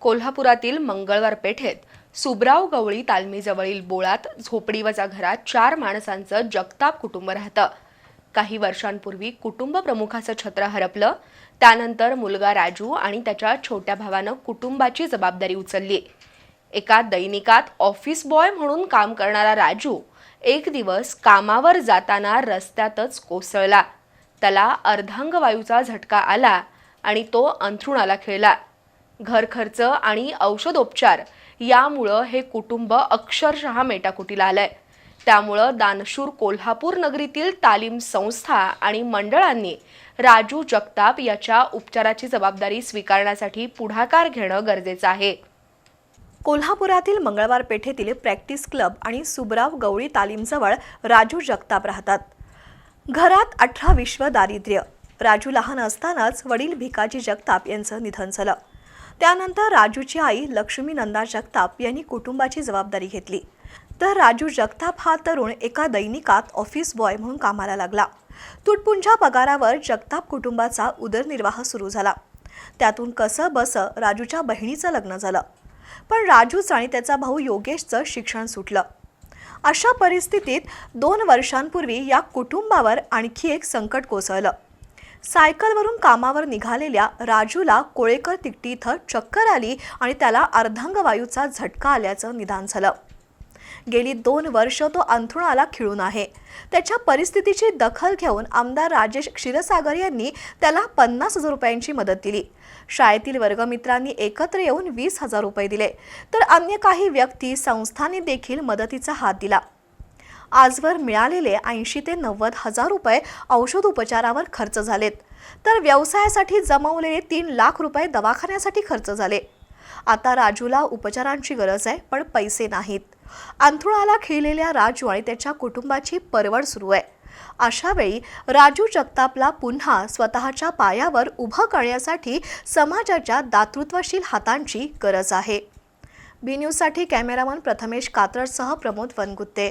कोल्हापुरातील मंगळवार पेठेत सुब्राव गवळी तालमीजवळील बोळात झोपडीवजा घरात चार माणसांचं जगताप कुटुंब राहतं. काही वर्षांपूर्वी कुटुंब प्रमुखाचं छत्र हरपलं. त्यानंतर मुलगा राजू आणि त्याच्या छोट्या भावानं कुटुंबाची जबाबदारी उचलली. एका दैनिकात ऑफिस बॉय म्हणून काम करणारा राजू एक दिवस कामावर जाताना रस्त्यातच कोसळला. त्याला अर्धांगवायूचा झटका आला आणि तो अंथरुणाला खेळला. घर खर्च आणि औषधोपचार यामुळं हे कुटुंब अक्षरशः मेटाकुटीला आलंय. त्यामुळं दानशूर कोल्हापूर नगरीतील तालीम संस्था आणि मंडळांनी राजू जगताप याच्या उपचाराची जबाबदारी स्वीकारण्यासाठी पुढाकार घेणं गरजेचं आहे. कोल्हापुरातील मंगळवार पेठेतील प्रॅक्टिस क्लब आणि सुबराव गवळी तालीमजवळ राजू जगताप राहतात. घरात अठरा विश्व दारिद्र्य. राजू लहान असतानाच वडील भिकाजी जगताप यांचं निधन झालं. त्यानंतर राजूची आई लक्ष्मी नंदा जगताप यांनी कुटुंबाची जबाबदारी घेतली. तर राजू जगताप हा तरुण एका दैनिकात ऑफिस बॉय म्हणून कामाला लागला. तुटपुंजा पगारावर जगताप कुटुंबाचा उदरनिर्वाह सुरू झाला. त्यातून कसं बसं राजूच्या बहिणीचं लग्न झालं. पण राजूचं आणि त्याचा भाऊ योगेशचं शिक्षण सुटलं. अशा परिस्थितीत दोन वर्षांपूर्वी या कुटुंबावर आणखी एक संकट कोसळलं. सायकलवरून कामावर निघालेल्या राजूला कोळेकर तिकटी इथं चक्कर आली आणि त्याला अर्धांगवायूचा झटका आल्याचं निदान झालं. गेली दोन वर्ष तो अंथरुणाला खिळून आहे. त्याच्या परिस्थितीची दखल घेऊन आमदार राजेश क्षीरसागर यांनी त्याला पन्नास हजार रुपयांची मदत दिली. शाळेतील वर्गमित्रांनी एकत्र येऊन वीस हजार रुपये दिले. तर अन्य काही व्यक्ती संस्थांनी देखील मदतीचा हात दिला. आजवर मिळालेले ऐंशी ते नव्वद हजार रुपये औषध उपचारावर खर्च झालेत. तर व्यवसायासाठी जमवलेले तीन लाख रुपये दवाखान्यासाठी खर्च झाले. आता राजूला उपचारांची गरज आहे पण पैसे नाहीत. अंथरुणाला खिळलेल्या राजू आणि त्याच्या कुटुंबाची परवड सुरू आहे. अशा वेळी राजू जगतापला पुन्हा स्वतःच्या पायावर उभं करण्यासाठी समाजाच्या दातृत्वशील हातांची गरज आहे. बी न्यूजसाठी कॅमेरामन प्रथमेश कातरसह प्रमोद वनगुत्ते.